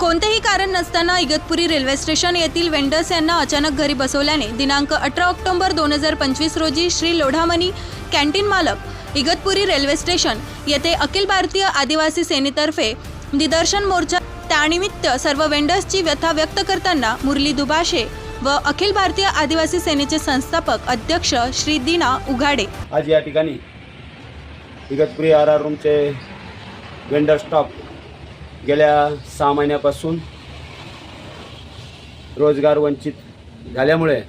कोणतेही कारण नसताना इगतपुरी रेल्वे स्टेशन येथील वेंडर्स यांना अचानक घरी बसवल्याने दिनांक अठरा ऑक्टोबर दोन हजार पंचवीस रोजी श्री लोढामणी कॅन्टीन मालक इगतपुरी रेल्वे स्टेशन येथे अखिल भारतीय आदिवासी सेनेतर्फे निदर्शन मोर्चा त्यानिमित्त सर्व वेंडर्सची व्यथा व्यक्त करताना मुरली दुभाषे व अखिल भारतीय आदिवासी सेनेचे संस्थापक अध्यक्ष श्री दीना उघाडे. आज या ठिकाणी इगतपुरी आर आर रूमचे वेंडर स्टॉप गेल्या सहा महिन्यापासून रोजगार वंचित झाल्यामुळे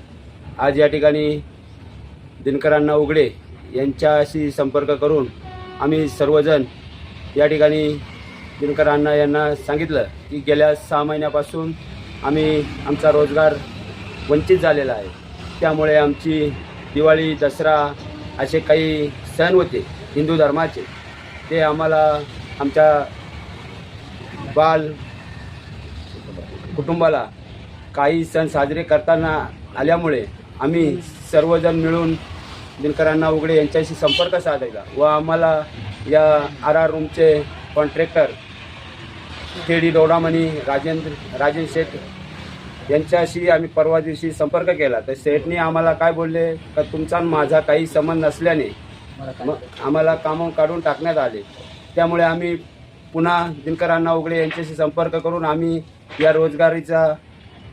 आज या ठिकाणी दिनकरांना उघडे यांच्याशी संपर्क करून आम्ही सर्वजण या ठिकाणी दिनकरांना यांना सांगितलं की गेल्या सहा महिन्यापासून आम्ही आमचा रोजगार वंचित झालेला आहे. त्यामुळे आमची दिवाळी दसरा असे काही सण होते हिंदू धर्माचे ते आम्हाला आमच्या बाल कुटुंबाला काही सण साजरे करताना आल्यामुळे आम्ही सर्वजण मिळून दिनकरांना उघडे यांच्याशी संपर्क साधायचा व आम्हाला या आर आर रूमचे contractor K D Dodamani Rajendra Rajendra Sheth यांच्याशी आम्ही परवा दिवशी संपर्क केला. तर शेठनी आम्हाला काय बोलले? का तुमचा आणि माझा काही संबंध नसल्याने आम्हाला कामं काढून टाकण्यात आले. त्यामुळे आम्ही पुन्हा दिनकरांना उघडे यांच्याशी संपर्क करून आम्ही या रोजगारीचा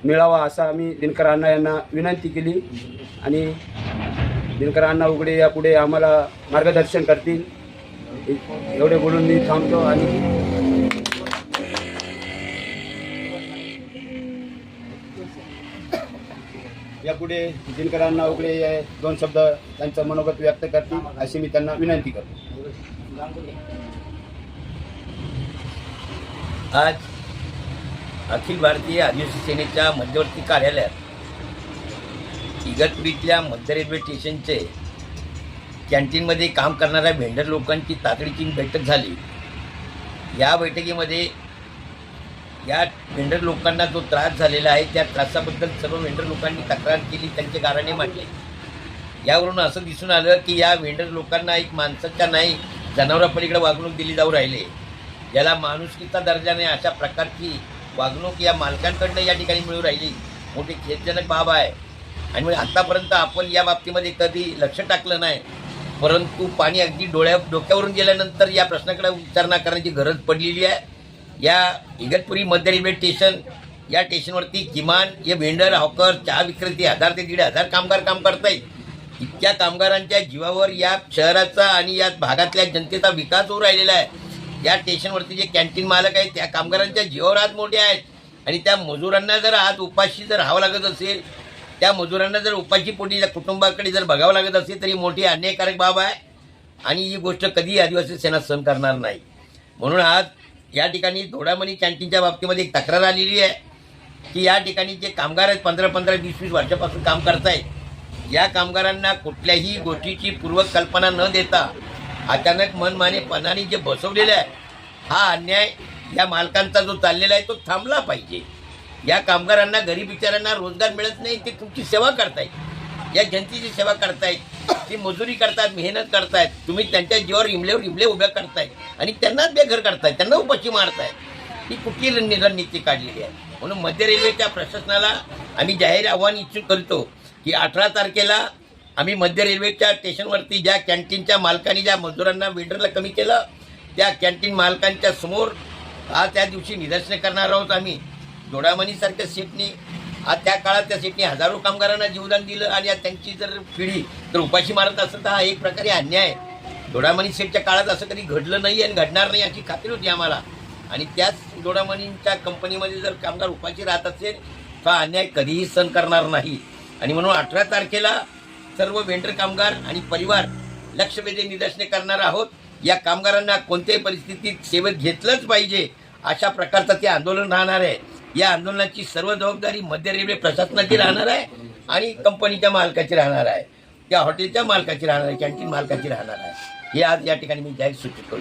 मिळावा असा आम्ही दिनकरांना यांना विनंती केली. आणि दिनकरांना उघडे यापुढे आम्हाला मार्गदर्शन करतील. एवढे बोलून मी थांबतो आणि यापुढे दिनकरांना उघडे हे दोन शब्द त्यांचं मनोगत व्यक्त करतील अशी मी त्यांना विनंती करतो. आज अखिल भारतीय आदिवासी सेनेच्या मध्यवर्ती कार्यालयात इगतपुरीतल्या मध्य रेल्वे स्टेशनचे कॅन्टीनमध्ये काम करणाऱ्या भेंडर लोकांची तातडीची बैठक झाली. या बैठकीमध्ये या भेंडर लोकांना जो त्रास झालेला आहे त्या त्रासाबद्दल सर्व भेंडर लोकांनी तक्रार केली त्यांचे कारणे मांडले. यावरून असं दिसून आलं की या वेंडर लोकांना एक माणसाच्या नाही जनावरापलीकडे वागणूक दिली जाऊ राहिले. याला माणुसकीचा दर्जा नाही अशा प्रकारची वागणूक या मालकांकडनं या ठिकाणी मिळू राहिली. मोठी खेदजनक बाब आहे. आणि मग आत्तापर्यंत आपण या बाबतीमध्ये कधी लक्ष टाकलं नाही. परंतु पाणी अगदी डोळ्या डोक्यावरून गेल्यानंतर या प्रश्नाकडे विचारणा करण्याची गरज पडलेली आहे. या इगतपुरी मध्य रेल्वे स्टेशन या स्टेशनवरती किमान हे वेंडर हॉकर चहा विक्रेते हजार ते दीड हजार कामगार काम करतायत. इतक्या कामगारांच्या जीवावर या शहराचा आणि या भागातल्या जनतेचा विकास होऊ राहिलेला आहे. या स्टेशनवरती जे कॅन्टीन मालक आहेत त्या कामगारांच्या जीवावर आज मोठे आहेत. आणि त्या मजुरांना जर आज उपाशी जर राहावं लागत असेल त्या मजुरांना जर उपाशी पोटी त्या कुटुंबाकडे जर बघावं लागत असेल तरी मोठी अन्यायकारक बाब आहे. आणि ही गोष्ट कधी आदिवासी सेना सहन करणार नाही. म्हणून आज या ठिकाणी दोडामणी कॅन्टीनच्या बाबतीमध्ये एक तक्रार आलेली आहे की या ठिकाणी जे कामगार आहेत पंधरा पंधरा वीस वीस वर्षापासून काम करतायत या कामगारांना कुठल्याही गोष्टीची पूर्वकल्पना न देता अचानक मनमानेपणाने जे बसवलेलं आहे हा अन्याय या मालकांचा जो चाललेला आहे तो थांबला पाहिजे. या कामगारांना गरीब बिचाऱ्यांना रोजगार मिळत नाही ते तुमची सेवा करतायत. या जनतेची सेवा करतायत ती मजुरी करतात मेहनत करतायत तुम्ही त्यांच्या जीवावर इमलेवर इमले उभ्या करतायत आणि त्यांनाच बेघर करतायत त्यांना उपाशी मारतायत. ही कुठली रण- रणनीती काढलेली आहे? म्हणून मध्य रेल्वेच्या प्रशासनाला आम्ही जाहीर आव्हान इच्छुक करतो की अठरा तारखेला आम्ही मध्य रेल्वेच्या स्टेशनवरती ज्या कॅन्टीनच्या मालकाने ज्या मजुरांना वेंडरला कमी केलं त्या कॅन्टीन मालकांच्या समोर आज त्या दिवशी निदर्शनं करणार आहोत आम्ही. जोडामणीसारख्या सीटनी आज त्या काळात त्या सीटनी हजारो कामगारांना जीवदान दिलं आणि आज त्यांची जर पिढी जर उपाशी मारत असेल तर हा एक प्रकारे अन्याय. आहे सीटच्या काळात असं कधी घडलं नाही आणि घडणार नाही याची खात्री होती आम्हाला. आणि त्याच जोडामणींच्या कंपनीमध्ये जर कामगार उपाशी राहत असेल तर हा अन्याय कधीही सहन करणार नाही. आणि म्हणून अठरा तारखेला सर्व वेंडर कामगार आणि परिवार लक्षवेधी निदर्शने करणार आहोत. या कामगारांना कोणत्याही परिस्थितीत सेवेत घेतलंच पाहिजे अशा प्रकारचं ते आंदोलन राहणार आहे. या आंदोलनाची सर्व जबाबदारी मध्य रेल्वे प्रशासनाची राहणार आहे आणि कंपनीच्या मालकाची राहणार आहे. त्या हॉटेलच्या मालकाची राहणार आहे कॅन्टीन मालकाची राहणार आहे. हे आज या ठिकाणी मी जाहीर सूचित करू